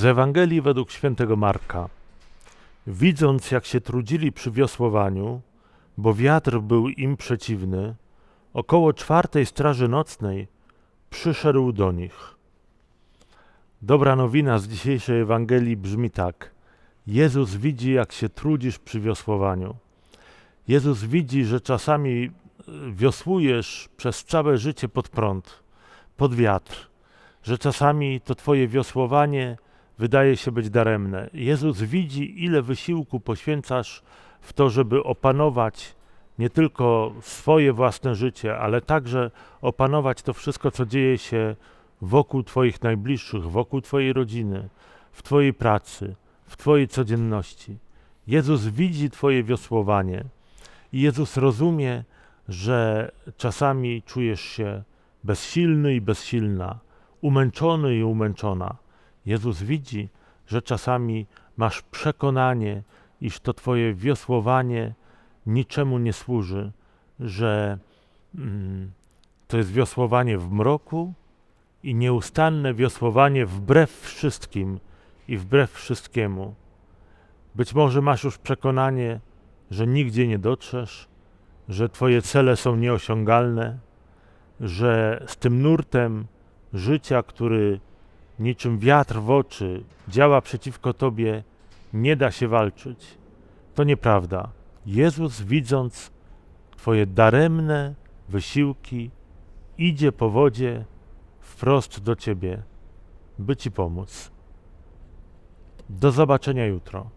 Z Ewangelii według świętego Marka. Widząc, jak się trudzili przy wiosłowaniu, bo wiatr był im przeciwny, około czwartej straży nocnej przyszedł do nich. Dobra nowina z dzisiejszej Ewangelii brzmi tak. Jezus widzi, jak się trudzisz przy wiosłowaniu. Jezus widzi, że czasami y, wiosłujesz przez całe życie pod prąd, pod wiatr, że czasami to Twoje wiosłowanie wydaje się być daremne. Jezus widzi, ile wysiłku poświęcasz w to, żeby opanować nie tylko swoje własne życie, ale także opanować to wszystko, co dzieje się wokół Twoich najbliższych, wokół Twojej rodziny, w Twojej pracy, w Twojej codzienności. Jezus widzi Twoje wiosłowanie i Jezus rozumie, że czasami czujesz się bezsilny i bezsilna, umęczony i umęczona. Jezus widzi, że czasami masz przekonanie, iż to Twoje wiosłowanie niczemu nie służy, że mm, to jest wiosłowanie w mroku i nieustanne wiosłowanie wbrew wszystkim i wbrew wszystkiemu. Być może masz już przekonanie, że nigdzie nie dotrzesz, że Twoje cele są nieosiągalne, że z tym nurtem życia, który niczym wiatr w oczy działa przeciwko Tobie, nie da się walczyć. To nieprawda. Jezus, widząc Twoje daremne wysiłki, idzie po wodzie wprost do Ciebie, by Ci pomóc. Do zobaczenia jutro.